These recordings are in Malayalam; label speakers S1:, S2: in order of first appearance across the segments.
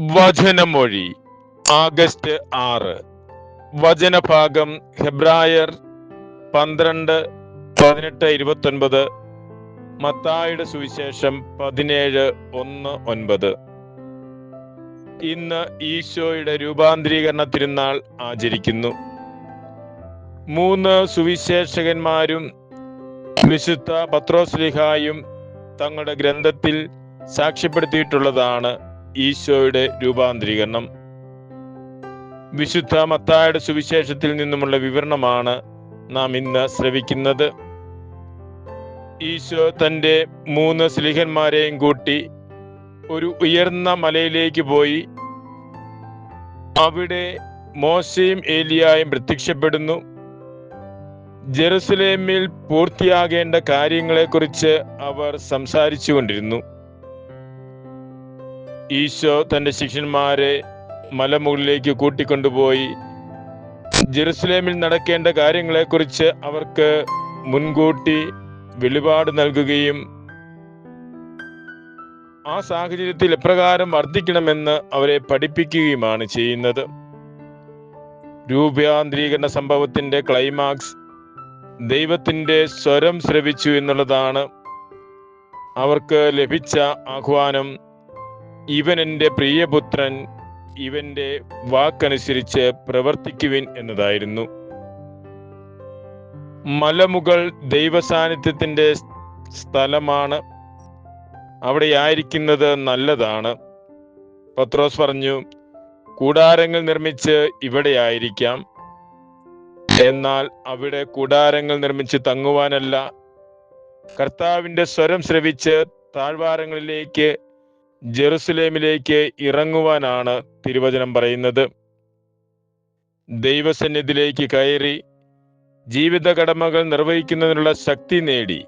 S1: വചനമൊഴി. ആഗസ്റ്റ് ആറ്. വചനഭാഗം ഹെബ്രായർ പന്ത്രണ്ട് പതിനെട്ട് ഇരുപത്തൊൻപത്. മത്തായുടെ സുവിശേഷം പതിനേഴ് ഒന്ന് ഒൻപത്. ഇന്ന് ഈശോയുടെ രൂപാന്തരീകരണ തിരുനാൾ ആചരിക്കുന്നു. മൂന്ന് സുവിശേഷകന്മാരും വിശുദ്ധ പത്രോസ്ലിഹായും തങ്ങളുടെ ഗ്രന്ഥത്തിൽ സാക്ഷ്യപ്പെടുത്തിയിട്ടുള്ളതാണ് ഈശോയുടെ രൂപാന്തരീകരണം. വിശുദ്ധ മത്തായുടെ സുവിശേഷത്തിൽ നിന്നുമുള്ള വിവരണമാണ് നാം ഇന്ന് ശ്രവിക്കുന്നത്. ഈശോ തന്റെ മൂന്ന് സ്ലിഹന്മാരെയും കൂട്ടി ഒരു ഉയർന്ന മലയിലേക്ക് പോയി. അവിടെ മോശയും ഏലിയായും പ്രത്യക്ഷപ്പെടുന്നു. ജെറുസലേമിൽ പൂർത്തിയാകേണ്ട കാര്യങ്ങളെക്കുറിച്ച് അവർ സംസാരിച്ചു കൊണ്ടിരുന്നു ഈശോ തന്റെ ശിഷ്യന്മാരെ മലമുകളിലേക്ക് കൂട്ടിക്കൊണ്ടുപോയി. ജെറുസലേമിൽ നടക്കേണ്ട കാര്യങ്ങളെക്കുറിച്ച് അവർക്ക് മുൻകൂട്ടി വെളിപാട് നൽകുകയും ആ സാഹചര്യത്തിൽ എപ്രകാരം വർദ്ധിക്കണമെന്ന് അവരെ പഠിപ്പിക്കുകയുമാണ് ചെയ്യുന്നത്. രൂപാന്തരീകരണ സംഭവത്തിന്റെ ക്ലൈമാക്സ് ദൈവത്തിന്റെ സ്വരം ശ്രവിച്ചു എന്നുള്ളതാണ് അവർക്ക് ലഭിച്ച ആഹ്വാനം. ഇവൻ എന്റെ പ്രിയപുത്രൻ ഇവന്റെ വാക്കനുസരിച്ച് പ്രവർത്തിക്കുവിൻ എന്നതായിരുന്നു. മലമുകൾ ദൈവസാന്നിധ്യത്തിന്റെ സ്ഥലമാണ്. അവിടെ ആയിരിക്കുന്നത് നല്ലതാണ്. പത്രോസ് പറഞ്ഞു കൂടാരങ്ങൾ നിർമ്മിച്ച് ഇവിടെ ആയിരിക്കാം എന്നാൽ അവിടെ കൂടാരങ്ങൾ നിർമ്മിച്ച് തങ്ങുവാനല്ല. കർത്താവിന്റെ സ്വരം ശ്രവിച്ച് താഴ്വാരങ്ങളിലേക്ക് ജെറുസലേമിലേക്ക് ഇറങ്ങുവാനാണ് തിരുവചനം പറയുന്നത്. ദൈവസന്നിധിയിലേക്ക് കയറി ജീവിത കടമകൾ നിർവഹിക്കുന്നതിനുള്ള ശക്തി നേടി.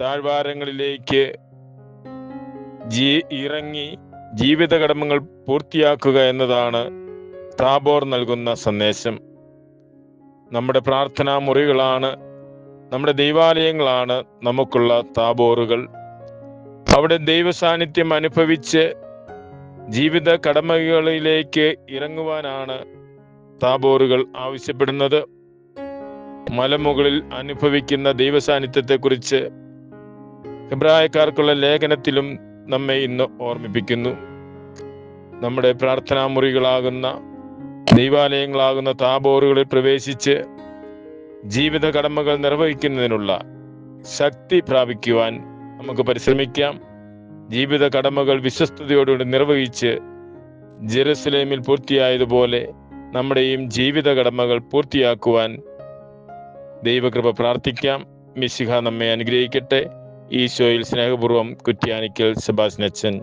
S1: താഴ്വാരങ്ങളിലേക്ക് ജീ ഇറങ്ങി ജീവിത കടമകൾ പൂർത്തിയാക്കുക എന്നതാണ് താബോർ നൽകുന്ന സന്ദേശം. നമ്മുടെ പ്രാർത്ഥനാ മുറികളാണ് നമ്മുടെ ദൈവാലയങ്ങളാണ് നമുക്കുള്ള താബോറുകൾ. അവിടെ ദൈവസാന്നിധ്യം അനുഭവിച്ച് ജീവിത കടമകളിലേക്ക് ഇറങ്ങുവാനാണ് താബോറുകൾ ആവശ്യപ്പെടുന്നത്. മലമുകളിൽ അനുഭവിക്കുന്ന ദൈവസാന്നിധ്യത്തെക്കുറിച്ച് സാന്നിധ്യത്തെക്കുറിച്ച് ഹെബ്രായക്കാർക്കുള്ള ലേഖനത്തിലും നമ്മെ ഇന്ന് ഓർമ്മിപ്പിക്കുന്നു. നമ്മുടെ പ്രാർത്ഥനാ മുറികളാകുന്ന ദൈവാലയങ്ങളാകുന്ന താബോറുകളിൽ പ്രവേശിച്ച് ജീവിത കടമകൾ നിർവഹിക്കുന്നതിനുള്ള ശക്തി പ്രാപിക്കുവാൻ നമുക്ക് പരിശ്രമിക്കാം. ജീവിത കടമകൾ വിശ്വസ്തയോടുകൂടി നിർവഹിച്ച് ജെറുസലേമിൽ പൂർത്തിയായതുപോലെ നമ്മുടെയും ജീവിത കടമകൾ പൂർത്തിയാക്കുവാൻ ദൈവകൃപ പ്രാർത്ഥിക്കാം. മിശിഹ നമ്മെ അനുഗ്രഹിക്കട്ടെ. ഈശോയിൽ സ്നേഹപൂർവം കുറ്റ്യാനിക്കൽ സെബാസ്നച്ചൻ